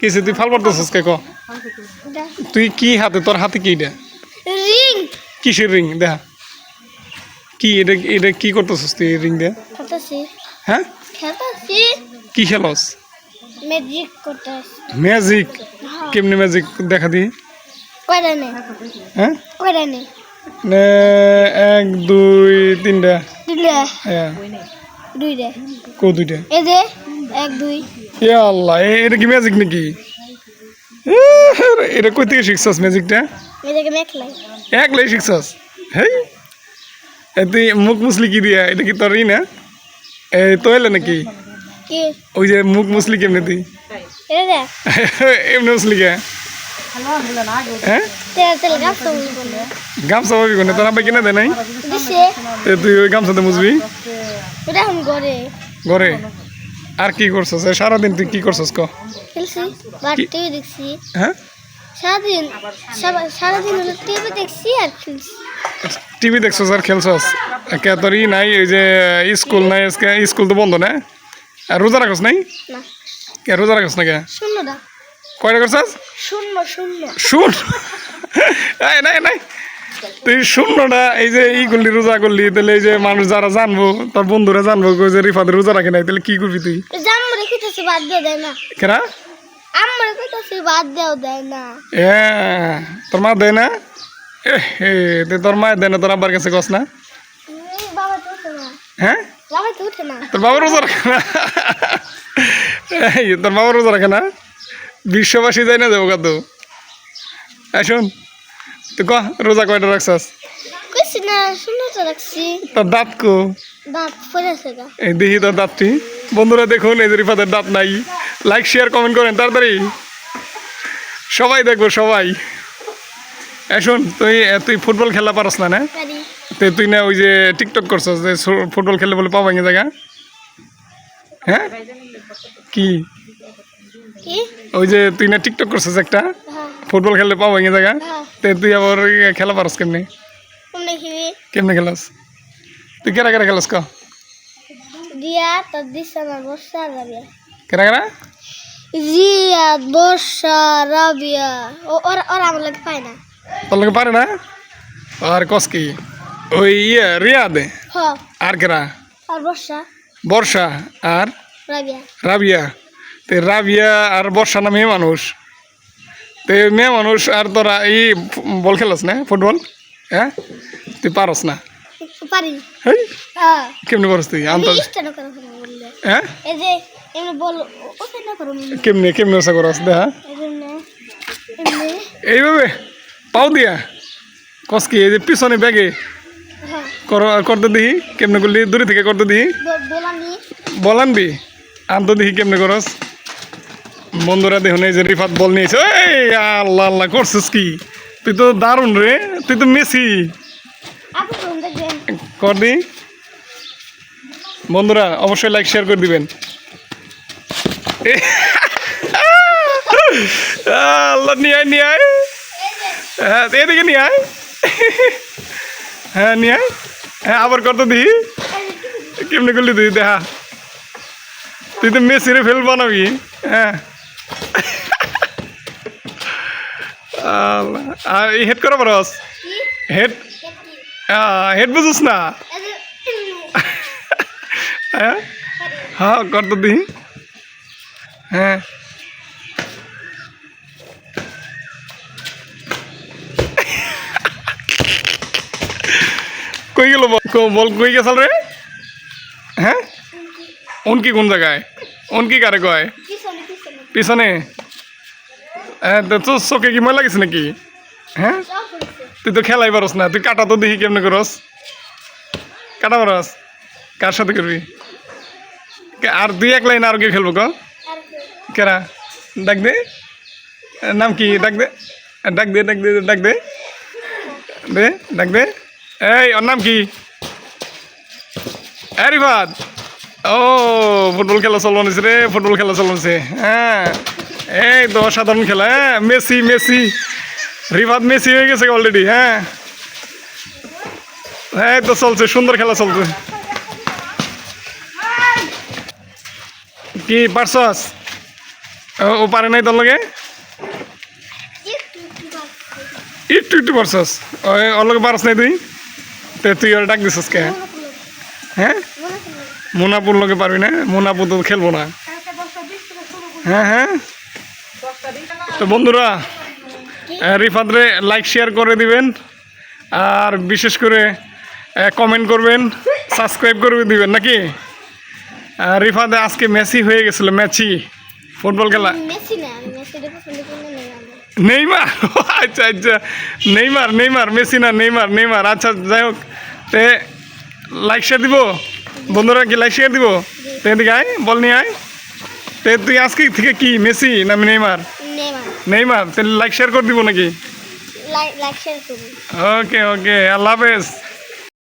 কিছু তুই ফাল পারতেছিস কে? ক? তুই কি হাতে? তোর হাতে কি এটা? রিং কিসের রিং দেখা কি এটা এটা কি করতেছিস তুই রিং দিয়ে? হ্যাঁ? কি খেলস? ম্যাজিক করতেছি। ম্যাজিক কেমনি ম্যাজিক দেখা দি কয়টা নেই হ্যাঁ? কয়টা নেই নে, এক দুই তিনটা। দুইটা হ্যাঁ। দুইটা। কো দুইটা? এই যে এক দুই। ইয়া আল্লাহ এ- এটা কি ম্যাজিক নাকি? এটা কই থেকে শিখছস ম্যাজিকটা একলাই শিখছস? হেই তুই মুখ মুসলি কি দিয়া? এটা কি তোর ই না? এ তো এলে নাকি ওই যে মুখ মুসলি কেমনে তুই? এমনি মুসলি কে? হ্যাঁ? গামছা পাবি কোনে? তোর আব্বা কিনে দে নাই? তুই ওই গামছাতে মুসবি ঘরে। ঘরে? আর কি করছস? সারাদিন তুই কি করছস ক? খেলছি টিভি দেখছি। হ্যাঁ? সারাদিন সারা- সারাদিন টিভি দেখছি আর খেলছি। টিভি দেখছস আর খেলছস? কে তোর ই নাই এই যে স্কুল নাই আজকে স্কুল তো বন্ধ না? আর রোজা রাখস নাই? না। কে রোজা রাখস না কে? শূন্যটা। কয়টা করছস? শূন্য শূন্য। শুন এই নাই। নাই তুই শূন্যটা এই যে ই করলি রোজা করলি তাহলে এই যে মানুষ যারা জানব তোর বন্ধুরা জানব যে রিফাদের রোজা রাখে নাই তাহলে কি করবি তুই? বাদ দিয়ে দেয় না। কেরা? বাদ দেও দেয় না। এ তোর মা দেয় না? এ তোর মা দেয় না তোর আব্বার কাছে কস না? এই তো হ্যাঁ? তো তোর বাবা রোজা রাখে না? তোর বাবা রোজা রাখে না? বিশ্ববাসী যায় না যাব কত শোন তুই ক রোজা কয়টা রাখছাস? কইছি না শূন্যটা রাখছি। তোর দাঁত কো? দাঁত পড়েছে এই দেখি তোর দাঁতটি। বন্ধুরা দেখুন এই যে রিফাতের দাঁত নাই। লাইক শেয়ার কমেন্ট করেন তাড়াতাড়ি। সবাই দেখব সবাই। এখন তুই তুই ফুটবল খেলা পারস না না? তে তুই না ওই যে টিকটক করছস যে ফুটবল খেলে বলে পাওয়া গেছে জায়গা হ্যাঁ? কি? কি? ওই যে তুই না টিকটক করছস একটা? হ্যাঁ। ফুটবল খেললে পাওয়া গেছে জায়গা? তে তুই আবার খেলা পারস কেমনি? কেমনে খেলাস? তুই কেরা কেরা খেলাস ক? বর্ষা রাবিয়া। কেরা কেরা? বর্ষা রাবিয়া। ও ওরা ওরা আমার লাগে পায় না। তোর পারে না? আর কস কি? ওই ইয়ে রিয়াদে আর কেরা? আর বর্ষা বর্ষা। আর? রাবিয়া। রাবিয়া। তে রাবিয়া আর বর্ষা না মানুষ। তে মেয়ে মানুষ আর তোরা এই বল খেলাস না? ফুটবল? হ্যাঁ? তুই পারস না? পারি। হ্যাঁ। পারস তুই? আন্ত ইষ্ট না করো বললে হ্যাঁ? কেমনে কেমনে ওসা করস? দেখা এইভাবে পাও দিয়া? কস কি এই যে পিছনে ব্যাগে হ্যাঁ। কর করতে দিহি? কেমনে করলি? দূরে থেকে করতে দিহি? ব- বলানি বল আনবি? আন্ত দেখি কেমনে করস? বন্ধুরা দেখুন এই যে রিফাত বল নিয়েছে। এই আল্লাহ আল্লাহ করছিস কি? তুই তো দারুণ রে তুই তো মেসি। কর দি বন্ধুরা অবশ্যই লাইক শেয়ার করে দিবেন। আল্লাহ নিয়ে আয় নিয়ে আয়। হ্যাঁ এদিকে নিয়ে আয়। হ্যাঁ নিয়ে আয়। হ্যাঁ আবার কত দিই। কেমনি করলি তুই? দেখা। তুই তো মেসিরে ফেল বানাবি। হ্যাঁ আল্লাহ। আর এই হেড করা পারস কি? হেড হেড বুঝুস না? হ্যাঁ? হ্যাঁ কর তো দিহি হ্যাঁ। কই গেল বল? কই গেছাল রে? হ্যাঁ? উনকি। কোন জায়গায়? উনকি কারে কয়? পিছনে? হ্যাঁ তো চোখে কি ময়লা গেছে নাকি? হ্যাঁ তুই তো খেলাই পারস না, তুই কাটা তো দেখি কেমনে করস? কাটা পারস কার সাথে করবি? আর দুই এক লাইন আর কি খেলব ক? কেরা? ডাক দে। নাম কি? ডাক দে। ডাক দে ডাক দে ডাক দে। দে, ডাক দে। এই, ওর নাম কি? এ ও, ফুটবল খেলা চলছে রে, ফুটবল খেলা চলছে হ্যাঁ। এই তো অসাধারণ খেলা হ্যাঁ? Messi Messi. রিফাত মেসি হয়ে গেছে অলরেডি হ্যাঁ? হ্যাঁ তো চলছে, সুন্দর খেলা চলছে। কি পারছস? ও- পারে নাই তোর লগে? একটু একটু পারছি। একটু একটু পারছস ওর লগে পারস নাই তুই? তো, তুই ওর ডাক দিছস কে। হ্যাঁ? মনে। মুনাপুর লগে পারবি না? মুনাপুর তো খেলব না। হ্যাঁ হ্যাঁ? তো বন্ধুরা রিফাদরে লাইক শেয়ার করে দিবেন। আর বিশেষ করে কমেন্ট করবেন সাবস্ক্রাইব করে দিবেন নাকি? রিফাদে আজকে মেসি হয়ে গেছিল ম্যাচি ফুটবল খেলা। নেইমার? আচ্ছা আচ্ছা। নেইমার নেইমার মেসি না নেইমার নেইমার। আচ্ছা যাই হোক। তে লাইক শেয়ার দিব? বন্ধুরা কি লাইক শেয়ার দিব? তে এদিকে আয় বল নিয়ে আয়। তে তুই আজকে থেকে কি মেসি না নেইমার? নেইমার। তাহলে লাইক শেয়ার করে দিব নাকি লাইক লাইক শেয়ার করুন ওকে ওকে আল্লাহ হাফেজ